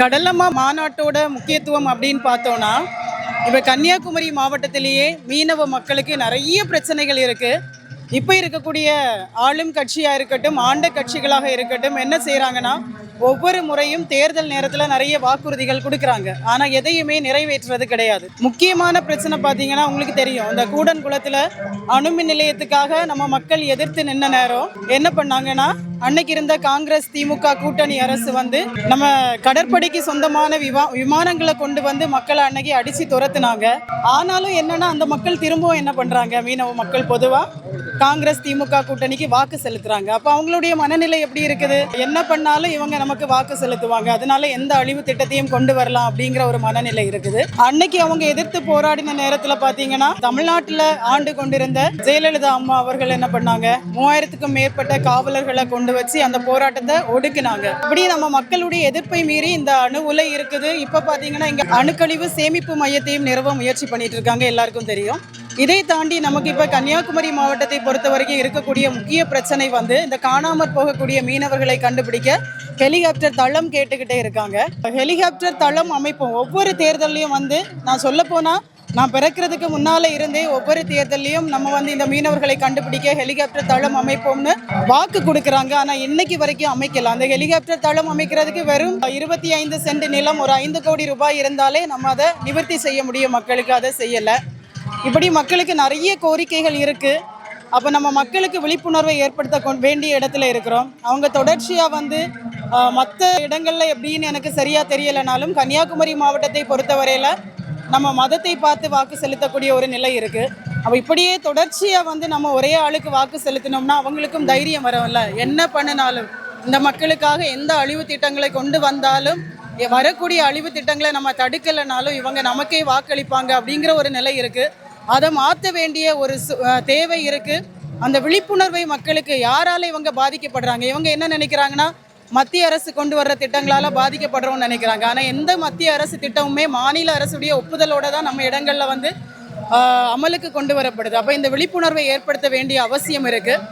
கடலம்மா மாநாட்டோட முக்கியத்துவம் அப்படின்னு பார்த்தோன்னா இப்போ கன்னியாகுமரி மாவட்டத்திலேயே மீனவ மக்களுக்கு நிறைய பிரச்சனைகள் இருக்குது இப்போ இருக்கக்கூடிய ஆளும் கட்சியாக இருக்கட்டும் ஆண்ட கட்சிகளாக இருக்கட்டும் என்ன செய்கிறாங்கன்னா ஒவ்வொரு முறையும் தேர்தல் நேரத்தில் நிறைய வாக்குறுதிகள் கொடுக்குறாங்க. ஆனால் எதையுமே நிறைவேற்றுறது கிடையாது. முக்கியமான பிரச்சனை பார்த்தீங்கன்னா உங்களுக்கு தெரியும். இந்த கூடன்குளத்தில் அணுமின் நிலையத்துக்காக நம்ம மக்கள் எதிர்த்து நின்ன நேரம் என்ன பண்ணாங்கன்னா அன்னைக்கு இருந்த காங்கிரஸ் திமுக கூட்டணி அரசு வந்து நம்ம கடற்படைக்கு சொந்தமான விமா விமானங்களை கொண்டு வந்து மக்களை அன்னைக்கு அடிச்சு துரத்துனாங்க. ஆனாலும் என்னன்னா அந்த மக்கள் திரும்பவும் என்ன பண்றாங்க? மீனவ மக்கள் பொதுவா காங்கிரஸ் திமுக கூட்டணிக்கு வாக்கு செலுத்துறாங்க. அப்ப அவங்களுடைய மனநிலை எப்படி இருக்குது? என்ன பண்ணாலும் இவங்க நமக்கு வாக்கு செலுத்துவாங்க. அதனால எந்த அழிவு திட்டத்தையும் கொண்டு வரலாம் அப்படிங்கிற ஒரு மனநிலை இருக்குது. அன்னைக்கு அவங்க எதிர்த்து போராடின நேரத்துல பாத்தீங்கன்னா தமிழ்நாட்டுல ஆண்டு கொண்டிருந்த ஜெயலலிதா அம்மா அவர்கள் என்ன பண்ணாங்க? மூவாயிரத்துக்கும் மேற்பட்ட காவலர்களை கொண்டு வச்சு அந்த போராட்டத்தை ஒடுக்குனாங்க. இப்படி நம்ம மக்களுடைய எதிர்ப்பை மீறி இந்த அணு உலை இருக்குது. இப்ப பாத்தீங்கன்னா இங்க அணுக்கழிவு சேமிப்பு மையத்தையும் நிறுவ முயற்சி பண்ணிட்டு இருக்காங்க. எல்லாருக்கும் தெரியும். இதை தாண்டி நமக்கு இப்ப கன்னியாகுமரி மாவட்டத்தை பொறுத்த வரைக்கும் இருக்கக்கூடிய முக்கிய பிரச்சனை வந்து இந்த காணாமற் போகக்கூடிய மீனவர்களை கண்டுபிடிக்க ஹெலிகாப்டர் தளம் கேட்டுக்கிட்டே இருக்காங்க. ஹெலிகாப்டர் தளம் அமைப்போம் ஒவ்வொரு தேர்தல்லையும் வந்து நான் சொல்ல போனா நான் பிறக்கிறதுக்கு முன்னால இருந்தே ஒவ்வொரு தேர்தல்லையும் நம்ம வந்து இந்த மீனவர்களை கண்டுபிடிக்க ஹெலிகாப்டர் தளம் அமைப்போம்னு வாக்கு கொடுக்குறாங்க. ஆனா இன்னைக்கு வரைக்கும் அமைக்கல. அந்த ஹெலிகாப்டர் தளம் அமைக்கிறதுக்கு வெறும் இருபத்தி ஐந்து சென்ட் நிலம் ஒரு ஐந்து கோடி ரூபாய் இருந்தாலே நம்ம அதை நிவர்த்தி செய்ய முடியும் மக்களுக்கு. அதை செய்யலை. இப்படி மக்களுக்கு நிறைய கோரிக்கைகள் இருக்குது அப்போ நம்ம மக்களுக்கு விழிப்புணர்வை ஏற்படுத்த கொ- வேண்டிய இடத்துல இருக்கிறோம். அவங்க தொடர்ச்சியாக வந்து மற்ற இடங்களில் எப்படின்னு எனக்கு சரியாக தெரியலைனாலும் கன்னியாகுமரி மாவட்டத்தை பொறுத்தவரையில் நம்ம மதத்தை பார்த்து வாக்கு செலுத்தக்கூடிய ஒரு நிலை இருக்குது அப்போ இப்படியே தொடர்ச்சியாக வந்து நம்ம ஒரே ஆளுக்கு வாக்கு செலுத்தினோம்னா அவங்களுக்கும் தைரியம் வரும்ல. என்ன பண்ணினாலும் இந்த மக்களுக்காக எந்த அழிவு திட்டங்களை கொண்டு வந்தாலும் வரக்கூடிய அழிவு திட்டங்களை நம்ம தடுக்கலைனாலும் இவங்க நமக்கே வாக்களிப்பாங்க அப்படிங்கிற ஒரு நிலை இருக்குது அதை மாற்ற வேண்டிய ஒரு சு- தேவை இருக்குது அந்த விழிப்புணர்வை மக்களுக்கு யாரால இவங்க பாதிக்கப்படுறாங்க? இவங்க என்ன நினைக்கிறாங்கன்னா மத்திய அரசு கொண்டு வர்ற திட்டங்களால் பாதிக்கப்படுறோம்னு நினைக்கிறாங்க. ஆனால் எந்த மத்திய அரசு திட்டமுமே மாநில அரசுடைய ஒப்புதலோட தான் நம்ம இடங்களில் வந்து அமலுக்கு கொண்டு வரப்படுது. அப்போ இந்த விழிப்புணர்வை ஏற்படுத்த வேண்டிய அவசியம் இருக்குது